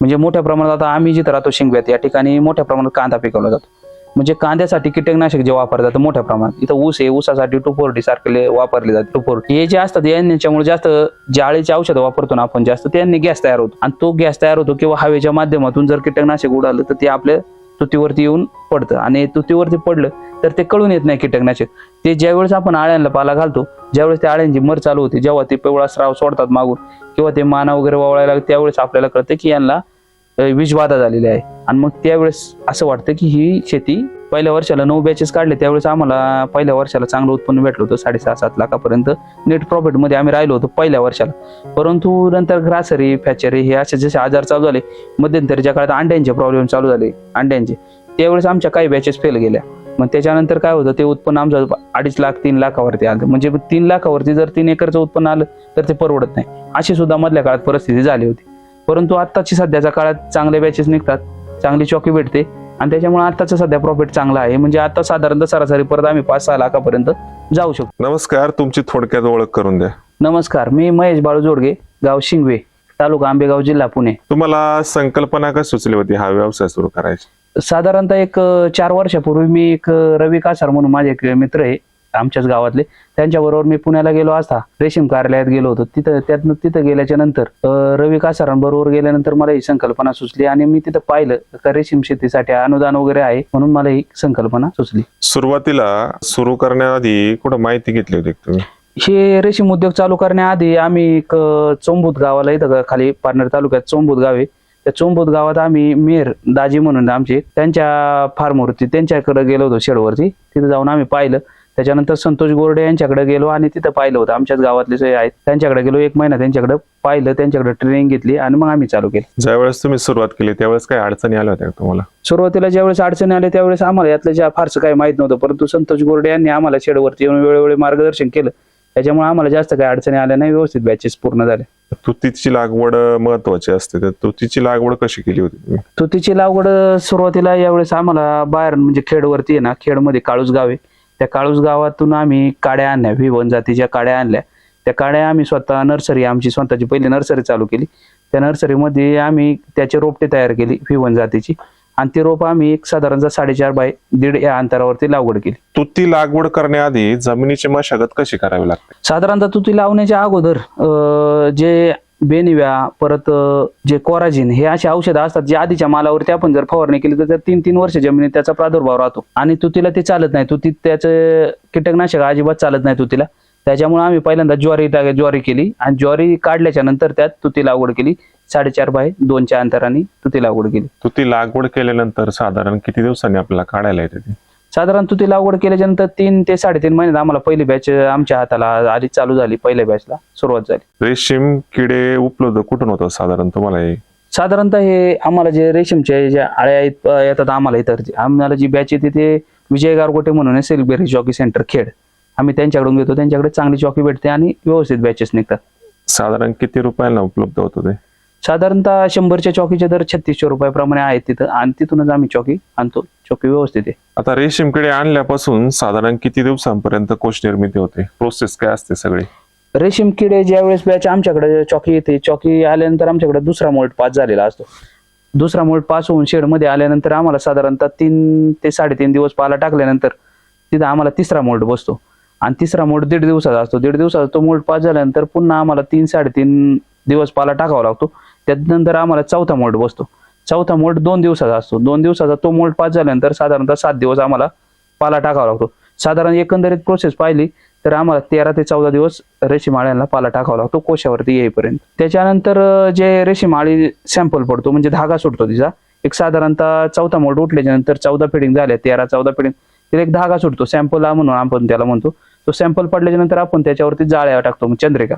म्हणजे मोठ्या प्रमाणात आता आम्ही जिथं राहतो शिंगव्यात या ठिकाणी मोठ्या प्रमाणात कांदा पिकवला जातो. म्हणजे कांद्यासाठी कीटकनाशक जे वापरलं जातं मोठ्या प्रमाणात इथं ऊस आहे ऊसासाठी टुपोर्टी सारखे वापरले जाते टुपोर्टी हे जे असतात यांच्यामुळे जास्त जाळीचे औषधं वापरतो ना आपण जास्त त्यांनी गॅस तयार होतो. आणि तो गॅस तयार होतो किंवा हवेच्या माध्यमातून जर कीटकनाशक उडालं तर ते आपल्या तुतीवरती येऊन पडतं. आणि तुतीवरती पडलं तर ते कळून येत नाही कीटकनाशक. ते ज्यावेळेस आपण आळ्यांना पाला घालतो ज्यावेळेस त्या आळ्यांची मर चालू होते जेव्हा ते पिवळा स्राव सोडतात मागून किंवा ते माना वगैरे वावळायला लागते त्यावेळेस आपल्याला कळतं की यांना विषबाधा झालेली आहे. आणि मग त्यावेळेस असं वाटतं की ही शेती पहिल्या वर्षाला नऊ बॅचेस काढले त्यावेळेस आम्हाला पहिल्या वर्षाला चांगलं उत्पन्न भेटलं होतं साडेसहा सात लाखापर्यंत. नेट प्रॉफिटमध्ये आम्ही राहिलो होतो पहिल्या वर्षाला. परंतु नंतर ग्रासरी फॅचरी हे असे जसे आजार चालू झाले मध्यंतरीच्या काळात अंड्यांचे प्रॉब्लेम चालू झाले अंड्यांचे. त्यावेळेस आमच्या काही बॅचेस फेल गेल्या. मग त्याच्यानंतर काय होतं ते उत्पन्न आमचं अडीच लाख तीन लाखावरती आलं. म्हणजे तीन लाखावरती जर तीन एकरचं उत्पन्न आलं तर ते परवडत नाही. अशी सुद्धा मधल्या काळात परिस्थिती झाली होती. परंतु आत्ताची सध्याच्या काळात चांगले बॅचेस निघतात चांगली चॉकी भेटते. आणि त्याच्यामुळे आत्ताचं सध्या प्रॉफिट चांगला आहे. म्हणजे आता साधारणतः सरासरी परत आम्ही पाच सहा लाखापर्यंत जाऊ शकतो. नमस्कार तुमची थोडक्यात ओळख करून द्या. नमस्कार मी महेश बाळू जोडगे गाव शिंगवे तालुका आंबेगाव जिल्हा पुणे. तुम्हाला संकल्पना का सुचली होती हा व्यवसाय सुरू करायची? साधारणतः एक चार वर्षापूर्वी मी एक रवी कासार म्हणून माझे एक मित्र आहे. आमच्याच गावातले. त्यांच्याबरोबर मी पुण्याला गेलो. असता रेशीम कार्यालयात गेलो होतो. तिथं त्यातनं तिथं गेल्याच्यानंतर रवी कासारांबरोबर गेल्यानंतर मला ही संकल्पना सुचली आणि मी तिथं पाहिलं का रेशीम शेतीसाठी अनुदान वगैरे आहे म्हणून मला ही संकल्पना सुचली. सुरुवातीला सुरू करण्याआधी कुठं माहिती घेतली होती तुम्ही? हे रेशीम उद्योग चालू करण्याआधी आम्ही एक चोंबूत गावाला इथं खाली पारनेर तालुक्यात चोंबूत गाव आहे. त्या चोंबूत गावात आम्ही मेर दाजी म्हणून आमचे त्यांच्या फार्मवरती त्यांच्याकडे गेलो होतो शेडवरती. तिथं जाऊन आम्ही पाहिलं. त्याच्यानंतर संतोष गोरडे यांच्याकडे गेलो आणि तिथं पाहिलं होतं. आमच्याच गावातले जे आहेत त्यांच्याकडे गेलो एक महिना. त्यांच्याकडे पाहिलं त्यांच्याकडे ट्रेनिंग घेतली आणि मग आम्ही चालू केलं. ज्यावेळेस तुम्ही सुरुवात केली त्यावेळेस काही अडचणी आल्या होत्या का तुम्हाला? सुरुवातीला ज्यावेळेस अडचणी आल्या त्यावेळेस आम्हाला यातलं ज्या फारसं काही माहीत नव्हतं. परंतु संतोष गोरडे यांनी आम्हाला शेडवरती येऊन वेळोवेळी मार्गदर्शन केलं. त्याच्यामुळे आम्हाला जास्त काही अडचणी आल्या नाही. व्यवस्थित बॅचेस पूर्ण झाले तुतीची लागवड महत्वाची असते. तर तुतीची लागवड कशी केली होती तुतीची लागवड सुरुवातीला यावेळेस आम्हाला बाहेर म्हणजे खेडवरती आहे ना खेडमध्ये काळूस गाव त्या काळूस गावातून आम्ही काड्या आणल्या विवन जातीच्या काड्या आणल्या. त्या काड्या आम्ही स्वतः नर्सरी आमची स्वतःची पहिली नर्सरी चालू केली. त्या नर्सरीमध्ये आम्ही त्याचे रोपटे तयार केली विवन जातीची. आणि ती रोप आम्ही एक साधारणतः साडेचार बाय दीड या अंतरावरती लागवड केली. तुती लागवड करण्याआधी जमिनीची मशागत कशी करावी लागते? साधारणतः तुती लावण्याच्या अगोदर जे बेनिव्या परत जे कोराजिन हे असे औषधं असतात जे आधीच्या मालावरती आपण जर फवारणी केली तर तीन तीन वर्ष जमिनीत त्याचा प्रादुर्भाव राहतो. आणि तुतीला ते चालत नाही तुतीत त्याचं कीटकनाशक अजिबात चालत नाही तुतीला त्याच्यामुळे आम्ही पहिल्यांदा ज्वारी ज्वारी केली आणि ज्वारी काढल्याच्या नंतर त्यात तुती लागवड केली. साडेचार बाय दोनच्या अंतराने तुती लागवड केली. तुती लागवड केल्यानंतर साधारण किती दिवसांनी आपल्याला काढायला येते साधारण तुती लागवड केल्याच्यानंतर तीन ते साडेतीन महिन्यात आम्हाला पहिली बॅच आमच्या हाताला आधी चालू झाली पहिल्या बॅचला सुरुवात झाली. रेशीम किडे उपलब्ध कुठून होतं साधारण तुम्हाला हे? साधारणतः हे आम्हाला जे रेशीमचे ज्या आळ्या येतात आम्हाला इतर जे- आम्हाला जी बॅच येते ते विजय गारगोटे म्हणून आहे, सेलबेरी जॉकी सेंटर खेड. आम्ही त्यांच्याकडून घेतो त्यांच्याकडे चांगली चॉकी भेटते आणि व्यवस्थित बॅचेस निघतात. साधारण किती रुपयांना उपलब्ध होतं ते? साधारणतः शंभरच्या चॉकीचे दर छत्तीसशे रुपयाप्रमाणे आहेत तिथं. आणि तिथूनच आम्ही चॉकी आणतो. चॉकी व्यवस्थित आहे. आता रेशीम किडे आणल्यापासून साधारण किती दिवसांपर्यंत कोश निर्मिती होते? प्रोसेस काय असते सगळी? रेशीम किडे ज्यावेळेस बॅच आमच्याकडे चॉकी येते चॉकी आल्यानंतर आमच्याकडे दुसरा मोल्ड पास झालेला असतो. दुसरा मोल्ड पास होऊन शेडमध्ये आल्यानंतर आम्हाला साधारणतः तीन ते साडेतीन दिवस पाला टाकल्यानंतर तिथं आम्हाला तिसरा मोल्ड बसतो. आणि तिसरा मोल्ड दीड दिवसाचा असतो. दीड दिवसाचा तो मोल्ड पास झाल्यानंतर पुन्हा आम्हाला तीन साडेतीन दिवस पाला टाकावा लागतो. त्यानंतर आम्हाला चौथा मोल्ड बसतो. चौथा मोल्ड दोन दिवसाचा असतो. दोन दिवसाचा तो मोल्ड पास झाल्यानंतर साधारणतः सात दिवस आम्हाला पाला टाकावा लागतो. साधारण एकंदरीत प्रोसेस पाहिली तर आम्हाला तेरा ते चौदा दिवस रेशीम आळ्यांना पाला टाकावा लागतो कोशावरती येईपर्यंत. त्याच्यानंतर जे रेशीम आळी सॅम्पल पडतो म्हणजे धागा सुटतो तिचा एक साधारणतः चौथा मोड उठल्याच्या नंतर चौदा फिडिंग झाल्या तेरा चौदा फिडिंग तिला एक धागा सुटतो सॅम्पल म्हणून आपण त्याला म्हणतो. तो सॅम्पल पडल्याच्या नंतर आपण त्याच्यावरती जाळ्या टाकतो मग चंद्रिका.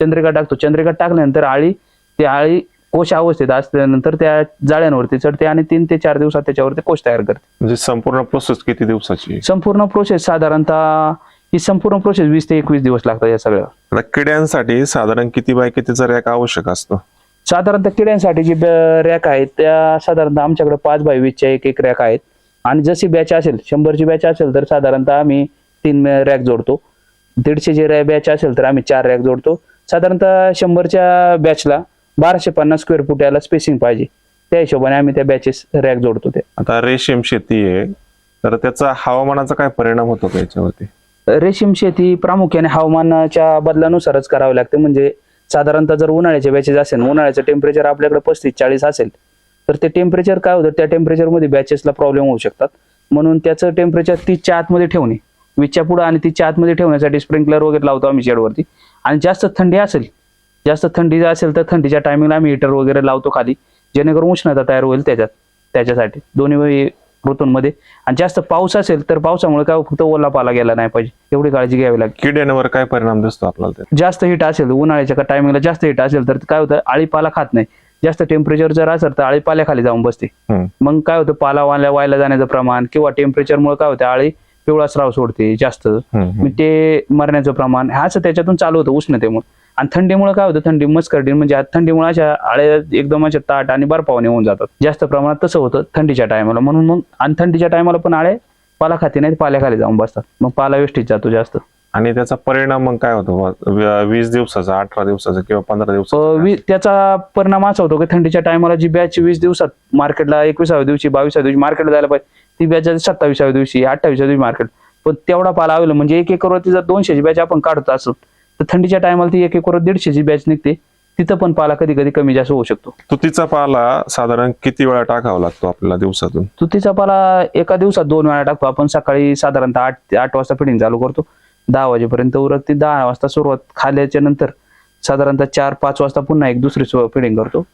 चंद्रिका टाकतो. चंद्रिका टाकल्यानंतर आळी ती आळी कोश अवस्थेत असल्यानंतर त्या जाळ्यांवरती चढते आणि तीन ते चार दिवसात त्याच्यावरती कोश तयार करते. म्हणजे संपूर्ण प्रोसेस किती दिवसाची? संपूर्ण प्रोसेस साधारणतः ही संपूर्ण प्रोसेस वीस ते एकवीस दिवस लागतात या सगळ्या आता किड्यांसाठी साधारण किती बाय कितीचा रॅक आवश्यक असतो? साधारणतः किड्यांसाठी जी रॅक आहेत त्या साधारणतः आमच्याकडे पाच बाय वीसच्या एक एक रॅक आहेत. आणि जशी बॅच असेल शंभरची बॅच असेल तर साधारणतः आम्ही तीन रॅक जोडतो. दीडशे जे बॅच असेल तर आम्ही चार रॅक जोडतो. साधारणतः शंभरच्या बॅचला बाराशे पन्नास स्क्वेअर फूट याला स्पेसिंग पाहिजे. त्या हिशोबाने आम्ही त्या बॅचेस रॅक जोडतो ते. आता रेशीम शेती आहे तर त्याचा हवामानाचा काय परिणाम होतो का याच्यावरती? रेशीम शेती प्रामुख्याने हवामानाच्या बदलानुसारच करावी लागते. म्हणजे साधारणतः जर उन्हाळ्याचे बॅचेस असेल उन्हाळ्याचं टेम्परेचर आपल्याकडे पस्तीस चाळीस असेल तर ते टेम्परेचर काय होतं? त्या टेम्परेचरमध्ये बॅचेसला प्रॉब्लेम होऊ शकतात. म्हणून त्याचं टेम्परेचर तीसच्या आतमध्ये ठेवणे. वीसच्या पुढं आणि तीसच्या आतमध्ये ठेवण्यासाठी स्प्रिंकलर वगैरे लावतो आम्ही शेडवरती आणि जास्त थंडी असेल जास्त थंडी असेल तर थंडीच्या टायमिंगला आम्ही हिटर वगैरे लावतो खाली जेणेकरून उष्णता तयार होईल त्याच्यात त्याच्यासाठी. दोन्ही ऋतूंमध्ये. आणि जास्त पाऊस असेल तर पावसामुळे काय फक्त ओला पाला गेला नाही पाहिजे. एवढी काळजी घ्यावी लागते किड्यांवर काय परिणाम दिसतो आपल्याला जास्त हिट असेल उन्हाळ्याच्या टायमिंगला जास्त हिट असेल तर काय होतं आळीपाला खात नाही. जास्त टेम्परेचर जर असेल तर आळीपाल्याखाली जाऊन बसते. मग काय होतं पाला वाल्या वायला जाण्याचं प्रमाण किंवा टेम्परेचरमुळे काय होतं आळी पिवळा स्राव सोडते जास्त. ते मरण्याचं प्रमाण हे असं त्याच्यातून चालू होतं उष्णतेमुळे. आणि थंडीमुळे काय होतं थंडी मस्करडी म्हणजे थंडीमुळे अशा आळ्या एकदम अशा ताट आणि बर्फावाने होऊन जातात. जास्त प्रमाणात तसं होतं थंडीच्या टायमाला. म्हणून मग आणि थंडीच्या टायमाला पण आळे पाला खाते नाही पाल्याखाली जाऊन बसतात. मग पाला वेस्टीत जातो जास्त. आणि त्याचा परिणाम मग काय होतो? वीस दिवसाचा अठरा दिवसाचा किंवा पंधरा वी- त्याचा परिणाम असा होतो की थंडीच्या टायमाला जी बॅच वीस दिवसात मार्केटला एकविसाव्या दिवशी बावीसाव्या दिवशी मार्केटला जायला पाहिजे ती बॅच सत्तावीसाव्या दिवशी अठ्ठावीसाव्या दिवशी मार्केट पण तेवढा पाला आवेल म्हणजे एक एकरवरती जर दोनशेची बॅच आपण काढतो असं तर थंडीच्या टायमाला ती एक एकरवर दीडशेची बॅच निघते. तिथं पण पाला कधी कधी कमी जास्त होऊ शकतो. तुतीचा पाला साधारण किती वेळा टाकावा लागतो आपल्याला दिवसातून? तुतीचा पाला एका दिवसात दोन वेळा टाकतो. आपण सकाळी साधारणतः आठ ते आठ वाजता फिडिंग चालू करतो. दहा वाजेपर्यंत उरत ती दहा वाजता सुरुवात खाल्याच्या नंतर साधारणतः चार पाच वाजता पुन्हा एक दुसरी फिडिंग करतो.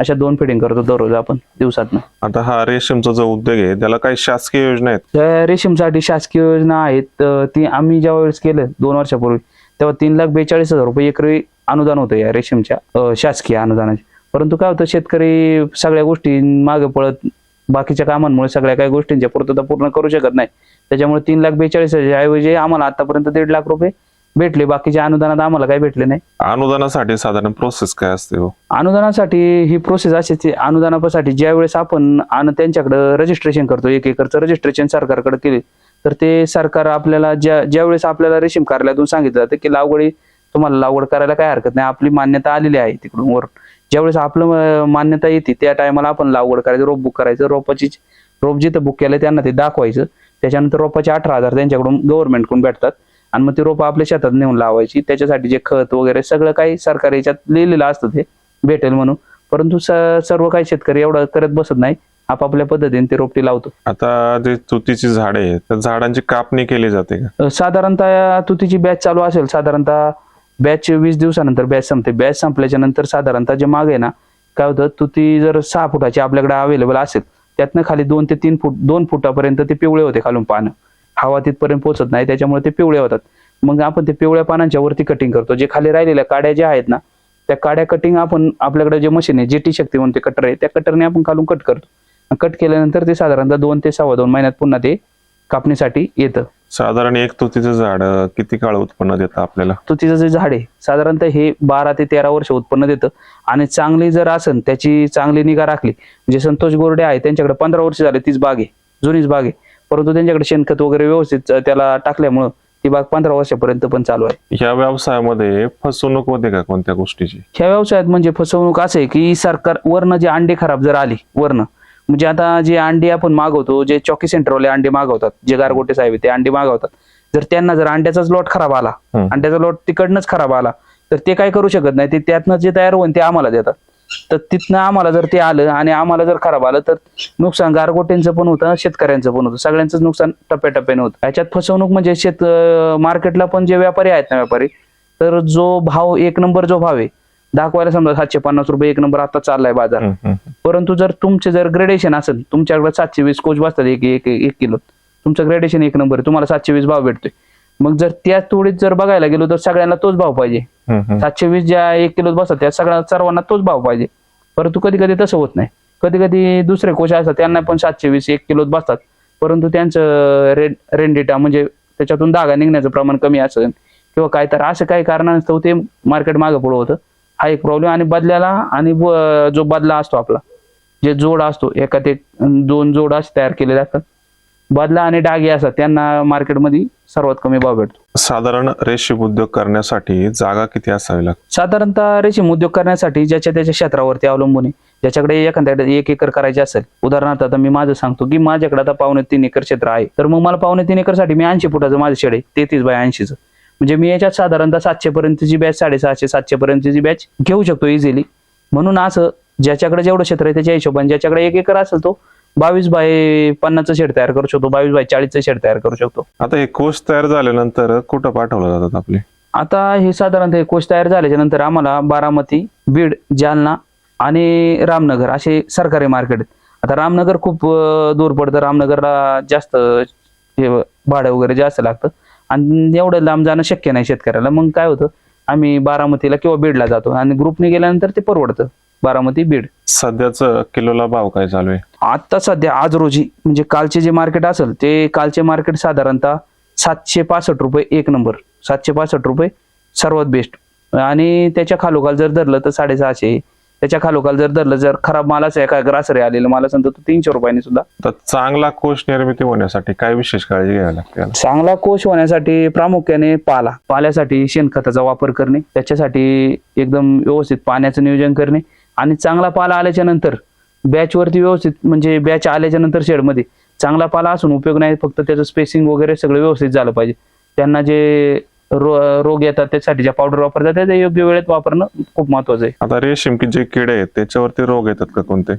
अशा दोन फिडिंग करतो दररोज आपण दिवसातनं. आता हा रेशीमचा जो उद्योग आहे त्याला काही शासकीय योजना आहेत? रेशीमसाठी शासकीय योजना आहेत. ती आम्ही ज्या वेळेस केलं दोन वर्षापूर्वी तेव्हा तीन लाख बेचाळीस हजार रुपये एकरी अनुदान होतं या रेशीमच्या शासकीय अनुदानाचे. परंतु काय होतं शेतकरी सगळ्या गोष्टी मागे पळत बाकीच्या कामांमुळे सगळ्या काही गोष्टींच्या पूर्तता पूर्ण करू शकत नाही. त्याच्यामुळे तीन लाख बेचाळीस हजार ऐवजी आम्हाला आतापर्यंत दीड लाख रुपये भेटले. बाकीच्या अनुदानात आम्हाला काही भेटले नाही. अनुदानासाठी साधारण प्रोसेस काय असते हो? अनुदानासाठी ही प्रोसेस अशी ती अनुदानासाठी ज्या वेळेस आपण त्यांच्याकडे रजिस्ट्रेशन करतो एक एकरचं रजिस्ट्रेशन सरकारकडे केले तर ते सरकार आपल्याला ज्या ज्यावेळेस आपल्याला रेशीम कार्यालयातून सांगितलं जातं की लागवडी तुम्हाला लागवड करायला काय हरकत नाही आपली मान्यता आलेली आहे तिकडून वर ज्यावेळेस आपलं मान्यता येते त्या टायमाला आपण लागवड करायचं रोप बुक करायचं रोपाची रोप जिथं बुक केलं त्यांना ते दाखवायचं. त्याच्यानंतर रोपाचे अठरा हजार त्यांच्याकडून गव्हर्नमेंटकडून भेटतात. आणि मग ती रोपं आपल्या शेतात नेऊन लावायची. त्याच्यासाठी जे खत वगैरे सगळं काही सरकार याच्यात लिहिलेलं असतं ते भेटेल म्हणून. परंतु स- सर्व काही शेतकरी एवढं करत बसत नाही. आपापल्या पद्धतीने ते रोपटी लावतो. आता जे तुतीची झाडे आहेत त्या झाडांची कापणी केली जाते का? अ, साधारणतः तुतीची बॅच चालू असेल साधारणतः बॅच वीस दिवसानंतर बॅच संपते. बॅच संपल्याच्या नंतर साधारणतः जे मागे ना काय होतं तुती जर सहा फुटाची आपल्याकडे अवेलेबल असेल त्यातनं खाली दोन ते तीन फूट दोन फुटापर्यंत ते पिवळे होते खालून पानं. हवा तिथपर्यंत पोहोचत नाही त्याच्यामुळे ते पिवळे होतात. मग आपण ते पिवळ्या पानांच्या वरती कटिंग करतो. जे खाली राहिलेल्या काड्या ज्या आहेत ना त्या काड्या कटिंग आपण आपल्याकडे जे मशीन आहे जेटी शक्ती म्हणून ते कटर आहे त्या कटरने आपण खालून कट करतो. कट केल्यानंतर ते साधारणतः दोन ते सव्वा दोन महिन्यात पुन्हा ते कापणीसाठी येतं. साधारण एक तुतीचं झाड किती काळ उत्पन्न देतं आपल्याला? तुतीचं जे झाड आहे साधारणतः हे बारा ते तेरा वर्ष उत्पन्न देतं. आणि चांगली जर असन त्याची चांगली निगा राखली म्हणजे संतोष गोरडे आहे त्यांच्याकडे पंधरा वर्ष झाले तीच बाग आहे जुनीच बाग आहे. परंतु त्यांच्याकडे शेणखत वगैरे व्यवस्थित त्याला टाकल्यामुळं ती बाग पंधरा वर्षापर्यंत पण चालू आहे. या व्यवसायामध्ये फसवणूक होते का कोणत्या गोष्टीची? ह्या व्यवसायात म्हणजे फसवणूक असं की सरकार वरनं जे अंडे खराब जर आली वरनं म्हणजे आता जे अंडे आपण मागवतो जे चॉकी सेंटरवाले अंडे मागवतात जे गारगोटे साहेब ते अंडे मागवतात. जर त्यांना जर अंड्याचाच लॉट खराब आला. अंड्याचा लॉट तिकडनंच खराब आला तर ते काय करू शकत नाही. ते त्यातनं जे तयार होईल ते आम्हाला देतात. तर तिथनं आम्हाला जर ते आलं आणि आम्हाला जर खराब आलं तर नुकसान गारगोट्यांचं पण होतं शेतकऱ्यांचं पण होतं. सगळ्यांचंच नुकसान टप्प्याटप्प्याने होतं. याच्यात फसवणूक म्हणजे शेत मार्केटला पण जे व्यापारी आहेत ना व्यापारी तर जो भाव एक नंबर जो भाव आहे दाखवायला समजा सातशे पन्नास रुपये एक नंबर आता चाललाय बाजार. परंतु जर तुमचे जर ग्रेडेशन असेल तुमच्याकडे सातशे वीस कोच बसतात एक एक एक किलो. तुमचं ग्रेडेशन एक नंबर आहे तुम्हाला सातशे वीस भाव भेटतोय. मग जर त्या तोडीत जर बघायला गेलो तर सगळ्यांना तोच भाव पाहिजे. सातशे वीस ज्या एक किलो बसतात त्या सगळ्या सर्वांना तोच भाव पाहिजे. परंतु कधी कधी तसं होत नाही. कधी कधी दुसरे कोच असतात त्यांना पण सातशे वीस एक किलोत बसतात. परंतु त्यांचं रेन रेनडेटा म्हणजे त्याच्यातून धागा निघण्याचं प्रमाण कमी असेल. किंवा काय तर असं काही कारणास्तव ते मार्केट मागे पुढं होतं. हा एक प्रॉब्लेम आणि बदल्याला आणि जो बदला असतो आपला जे जोड असतो एका ते दोन जोड असे तयार केलेले असतात. बदला आणि डाग असतात त्यांना मार्केटमध्ये सर्वात कमी भाव भेटतो. साधारण रेशीम उद्योग करण्यासाठी जागा किती असावी लागते? साधारणतः रेशीम उद्योग करण्यासाठी ज्याच्या त्याच्या क्षेत्रावरती अवलंबून आहे. ज्याच्याकडे एखाद्याकडे एक एकर करायचे असेल उदाहरणार्थ आता मी माझं सांगतो की माझ्याकडे आता पावणे तीन एकर क्षेत्र आहे. तर मग मला पावणे तीन एकरसाठी मी ऐंशी फुटाचं माझं शेड आहे तेहतीस बाय ऐंशीचं. म्हणजे मी याच्यात साधारणतः सातशे पर्यंतची बॅच साडेसहाशे सातशे पर्यंतची बॅच घेऊ शकतो इझिली म्हणून असं ज्याच्याकडे जेवढं क्षेत्र आहे त्याच्या हिशोबाने ज्याच्याकडे एक एकर असेल तो बावीस बाय पन्नासचं शेड तयार करू शकतो बावीस बाय चाळीसचं शेड तयार करू शकतो. आता हे कोष तयार झाल्यानंतर कुठं पाठवलं जातात आपले? आता हे साधारणतः कोच तयार झाल्याच्यानंतर आम्हाला बारामती बीड जालना आणि रामनगर असे सरकारी मार्केट आता रामनगर खूप दूर पडतं. रामनगरला जास्त हे भाडं वगैरे जास्त लागतं. आणि एवढं लांब जाणं शक्य नाही शेतकऱ्याला. मग काय होतं? आम्ही बारामतीला किंवा बीडला जातो आणि ग्रुपने गेल्यानंतर ते परवडतं. बारामती बीड. सध्याच किलोला भाव काय चालू आहे? आता सध्या आज रोजी म्हणजे कालचे जे मार्केट असेल ते कालचे मार्केट साधारणतः सातशे पासष्ट रुपये एक नंबर. सातशे पासष्ट रुपये सर्वात बेस्ट आणि त्याच्या खालोखाल जर धरलं तर साडेसहाशे त्याच्या खालोखाल जर धरलं जर खराब मालाचं एका ग्रासरी आलेलं माल असेल तर तो तीनशे रुपयांनी सुद्धा. तर चांगला कोष निर्मिती होण्यासाठी काय विशेष काळजी घ्यावी लागते याला? चांगला कोश होण्यासाठी प्रामुख्याने पाला. पाल्यासाठी शेणखताचा वापर करणे त्याच्यासाठी एकदम व्यवस्थित पाण्याचं नियोजन करणे आणि चांगला पाला आल्याच्यानंतर बॅचवरती व्यवस्थित म्हणजे बॅच आल्याच्यानंतर शेडमध्ये चांगला पाला असून उपयोग नाही फक्त त्याचं स्पेसिंग वगैरे सगळं व्यवस्थित झालं पाहिजे. त्यांना जे रो रोग येतात त्यासाठी ज्या पावडर वापरतात ते योग्य वेळेत वापरणं खूप महत्वाचं आहे. आता रेशीम की जे किडे आहेत त्याच्यावरती रोग येतात का कोणते?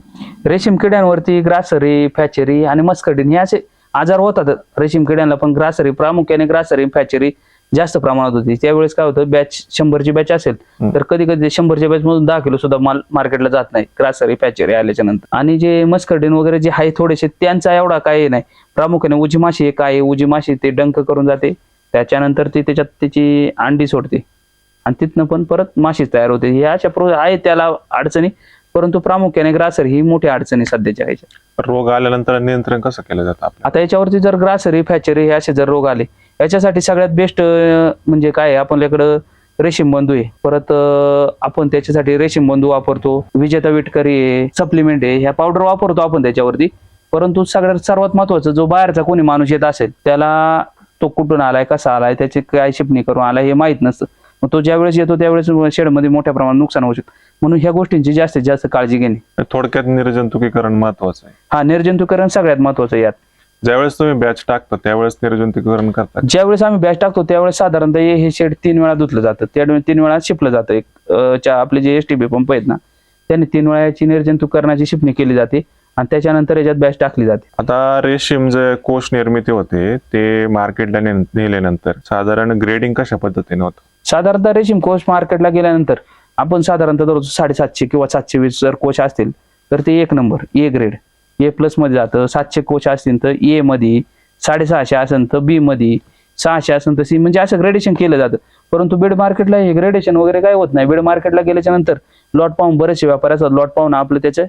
रेशीम किड्यांवरती ग्रासरी फॅचरी आणि मस्कडिन हे असे आजार होतात. रेशीम किड्यांना पण ग्रासरी प्रामुख्याने ग्रासरी फॅचरी जास्त प्रमाणात होती. त्यावेळेस काय होतं बॅच शंभरची बॅच असेल. तर कधी कधी शंभरच्या बॅच मधून दहा किलो सुद्धा माल मार्केटला जात नाही ग्रासरी फॅचरी आल्याच्यानंतर. आणि जे मस्कडिन वगैरे जे आहे थोडेसे त्यांचा एवढा काही नाही. प्रामुख्याने उजी माशी आहे उजी माशी ते डंक करून जाते. त्याच्यानंतर ती त्याच्यात त्याची अंडी सोडते. आणि तिथनं पण परत माशीच तयार होते. हे अशा प्रो आहे त्याला अडचणी परंतु प्रामुख्याने ग्रासरी ही मोठी अडचणी सध्याच्या ह्याच्या रोग आल्यानंतर नियंत्रण कसं केलं जातं आता याच्यावरती जर ग्रासरी फॅचरी हे असे जर रोग आले याच्यासाठी सगळ्यात बेस्ट म्हणजे काय आपल्याकडं रेशीम बंधू आहे. परत आपण त्याच्यासाठी रेशीम बंधू वापरतो. विजेता विटकरी आहे सप्लिमेंट आहे ह्या पावडर वापरतो आपण त्याच्यावरती. परंतु सगळ्यात सर्वात महत्वाचं जो बाहेरचा कोणी माणूस येत असेल त्याला तो कुठून आलाय कसा आलाय त्याची काय शिपणी करून आलाय हे माहीत नसतं. मग तो ज्यावेळेस येतो त्यावेळेस शेडमध्ये मोठ्या प्रमाणात नुकसान होऊ शकतं. म्हणून ह्या गोष्टींची जास्तीत जास्त काळजी घेणे. थोडक्यात निर्जंतुकीकरण महत्वाचं आहे. हा निर्जंतुकरण सगळ्यात महत्वाचं आहे यात. ज्यावेळेस तुम्ही बॅच टाकता त्यावेळेस निर्जंतुकीकरण करता. ज्यावेळेस आम्ही बॅच टाकतो त्यावेळेस साधारणतः हे शेड तीन वेळा धुतलं जातं. त्या तीन वेळा शिपलं जातं. एक आपले जे एस टी बी पंप आहेत ना त्यांनी तीन वेळा याची निर्जंतुकरणाची शिपणी केली जाते. आणि त्याच्यानंतर याच्यात बॅच टाकली जाते. आता रेशीम जे कोष निर्मिती होते ते मार्केटला ने- नेल्यानंतर साधारण ग्रेडिंग कशा पद्धतीने होतं? साधारणतः रेशीम कोश मार्केटला गेल्यानंतर आपण साधारणतः दररोज साडेसातशे किंवा सातशे वीस जर कोश असतील तर ते एक नंबर ए ग्रेड ए प्लसमध्ये जातं सातशे कोश असतील तर ए मध्ये साडेसहाशे असेल तर बी मध्ये सहाशे असेल तर सी म्हणजे असं ग्रेडेशन केलं जातं. परंतु बीड मार्केटला हे ग्रेडेशन वगैरे काय होत नाही. बीड मार्केटला गेल्याच्यानंतर लॉट पाहून बरेचसे व्यापारी असतात. लॉट पाहून आपलं त्याचे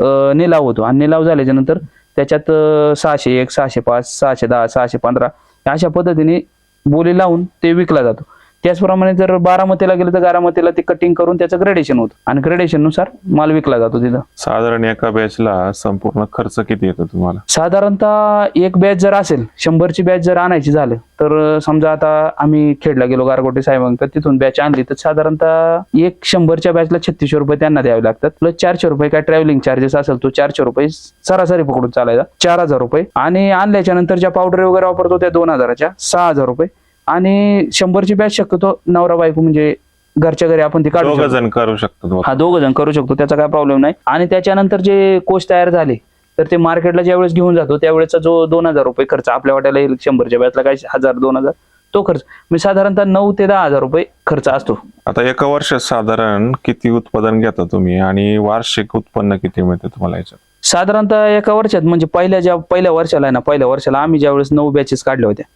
निलाव होतो. आणि निलाव झाल्याच्यानंतर त्याच्यात सहाशे एक सहाशे पाच सहाशे दहा सहाशे पंधरा अशा पद्धतीने बोली लावून ते विकला जातो. त्याचप्रमाणे जर बारामतीला गेलं तर बारामतीला ते कटिंग करून त्याचं ग्रेडेशन होतं. आणि ग्रेडेशननुसार माल विकला जातो तिथं. साधारण एका बॅचला संपूर्ण खर्च किती येतो तुम्हाला? साधारणतः एक बॅच जर असेल शंभरची बॅच जर आणायची झालं तर समजा आता आम्ही खेडला गेलो गारगोटे साहेबांक तिथून बॅच आणली तर साधारणतः एक शंभरच्या बॅचला छत्तीसशे रुपये त्यांना द्यावे लागतात. प्लस चारशे रुपये काय ट्रॅव्हलिंग चार्जेस असेल तो चारशे रुपये सरासरी पकडून चालायचा. चार हजार रुपये. आणि आणल्याच्या नंतर ज्या पावडर वगैरे वापरतो त्या दोन हजाराच्या सहा हजार रुपये. आणि शंभरची बॅच शक्यतो नवरा बायको म्हणजे घरच्या घरी आपण ती काढू दोघ शकतो. जण करू शकतात हा दोघ जण करू शकतो. त्याचा काय प्रॉब्लेम नाही. आणि त्याच्यानंतर जे कोच तयार झाले तर ते मार्केटला ज्यावेळेस घेऊन जातो त्यावेळेसचा जो दोन हजार रुपये खर्च आपल्या वाट्याला येईल शंभरच्या बॅचला काय हजार दोन हजार? तो खर्च. म्हणजे साधारणतः नऊ ते दहा हजार रुपये खर्च असतो. आता एका वर्षात साधारण किती उत्पादन घेता तुम्ही? आणि वार्षिक उत्पन्न किती मिळते तुम्हाला याच्यात? साधारणतः एका वर्षात म्हणजे पहिल्या ज्या पहिल्या वर्षाला आहे ना पहिल्या वर्षाला आम्ही ज्यावेळेस नऊ बॅचेस काढल्या होत्या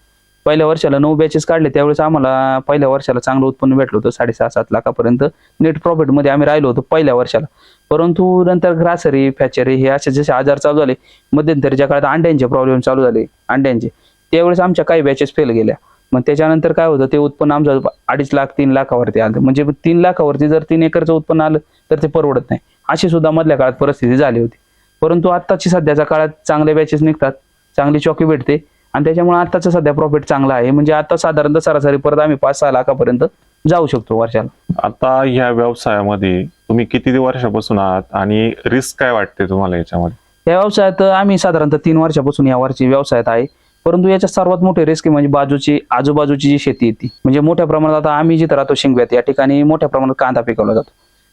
पहिल्या वर्षाला नऊ बॅचेस काढले त्यावेळेस आम्हाला पहिल्या वर्षाला चांगलं उत्पन्न भेटलं होतं साडेसहा सात लाखापर्यंत नेट प्रॉफिटमध्ये आम्ही राहिलो होतो पहिल्या वर्षाला. परंतु नंतर ग्रासरी फॅचरी हे असे जसे आजार चालू झाले मध्यंतरीच्या काळात अंड्यांचे प्रॉब्लेम चालू झाले अंड्यांचे. त्यावेळेस आमच्या काही बॅचेस फेल गेल्या. मग त्याच्यानंतर काय होतं ते उत्पन्न आमचं अडीच लाख तीन लाखावरती आलं. म्हणजे तीन लाखावरती जर तीन एकरचं उत्पन्न आलं तर ते परवडत नाही. अशी सुद्धा मधल्या काळात परिस्थिती झाली होती. परंतु आत्ताची सध्याच्या काळात चांगले बॅचेस निघतात चांगली चॉकी भेटते. आणि त्याच्यामुळे आताचं सध्या प्रॉफिट चांगला आहे. म्हणजे आता साधारणतः सरासरी परत आम्ही पाच सहा लाखापर्यंत जाऊ शकतो वर्षाला. आता ह्या व्यवसायामध्ये तुम्ही किती वर्षापासून आहात आणि रिस्क काय वाटते तुम्हाला याच्यामध्ये? या व्यवसायात आम्ही साधारणतः तीन वर्षापासून या वर्षी व्यवसायात आहे. परंतु याच्यात सर्वात मोठे रिस्क म्हणजे बाजूची आजूबाजूची जी शेती येते म्हणजे मोठ्या प्रमाणात आता आम्ही जिथं राहतो शिंगव्यात या ठिकाणी मोठ्या प्रमाणात कांदा पिकवला जातो.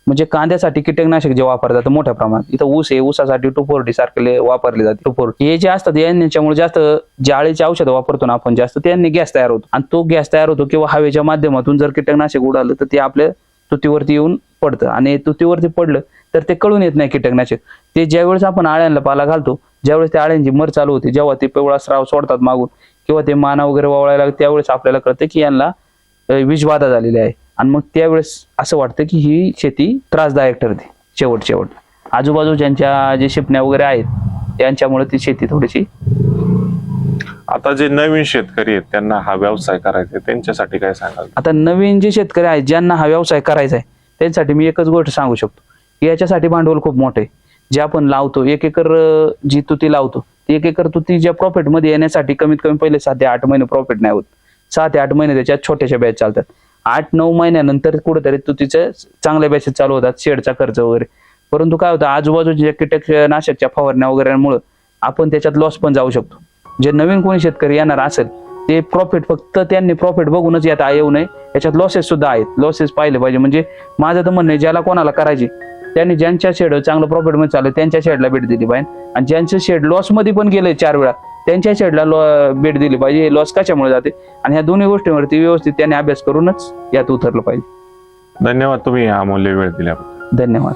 म्हणजे कांद्यासाठी कीटकनाशक जे वापरतात जातं मोठ्या प्रमाणात. इथं ऊस आहे ऊसासाठी टुपोर्डी सारखे वापरले जाते. टुपोर हे जे असतात यांच्यामुळे जास्त जाळीचे औषधं वापरतो ना आपण जास्त त्यांनी गॅस तयार होतो. आणि तो गॅस तयार होतो किंवा हवेच्या माध्यमातून जर कीटकनाशक उडालं तर ते आपल्या तुतीवरती येऊन पडतं. आणि तुतीवरती पडलं तर ते कळून येत नाही कीटकनाशक. ते ज्यावेळेस आपण आळ्यांना पाला घालतो ज्यावेळेस त्या आळ्यांची मर चालू होते जेव्हा ते पिवळा स्राव सोडतात मागून किंवा ते माना वगैरे वावळायला त्यावेळेस आपल्याला कळतं की यांना विषबाधा झालेली आहे. आणि मग त्यावेळेस असं वाटतं की ही शेती त्रासदायक ठरते शेवट शेवट. आजूबाजूच्या जे शिपण्या वगैरे आहेत त्यांच्यामुळे ती शेती थोडीशी आता जे नवीन शेतकरी आहेत त्यांना हा व्यवसाय करायचा आहे, त्यांच्यासाठी काय सांगाल? आता नवीन जे शेतकरी आहेत ज्यांना हा व्यवसाय करायचा आहे त्यांच्यासाठी मी एकच गोष्ट सांगू शकतो. की याच्यासाठी भांडवल खूप मोठं जे आपण लावतो एक एकर जी तुती लावतो ती एक एकर तुती ज्या प्रॉफिटमध्ये येण्यासाठी कमीत कमी पहिले सात ते आठ महिने प्रॉफिट नाही होत. सहा ते आठ महिने त्याच्यात छोट्याशा बॅच चालतात. आठ नऊ महिन्यानंतर कुठेतरी तुतीचं चांगल्या बॅसेस चालू होतात शेडचा खर्च वगैरे. परंतु काय होतं आजूबाजूच्या कीटकनाशकच्या फवारण्या वगैरेमुळं आपण त्याच्यात लॉस पण जाऊ शकतो. जे नवीन कोणी शेतकरी येणार असेल ते प्रॉफिट फक्त त्यांनी प्रॉफिट बघूनच यात येऊ नये. याच्यात लॉसेस सुद्धा आहेत. लॉसेस पाहिले पाहिजे. म्हणजे माझं तर म्हणणं आहे ज्याला कोणाला करायची त्यांनी ज्यांच्या शेड चांगलं प्रॉफिटमध्ये चालू त्यांच्या शेडला भेट दिली पाहिजे. आणि ज्यांचं शेड लॉसमध्ये पण गेले चार वेळा त्यांच्या शेडला भेट दिली पाहिजे लॉस कशामुळे जाते? आणि ह्या दोन्ही गोष्टींवरती व्यवस्थित त्यांनी अभ्यास करूनच यात उतरलं पाहिजे. धन्यवाद तुम्ही हा अमूल्य वेळ दिल्याबद्दल. धन्यवाद.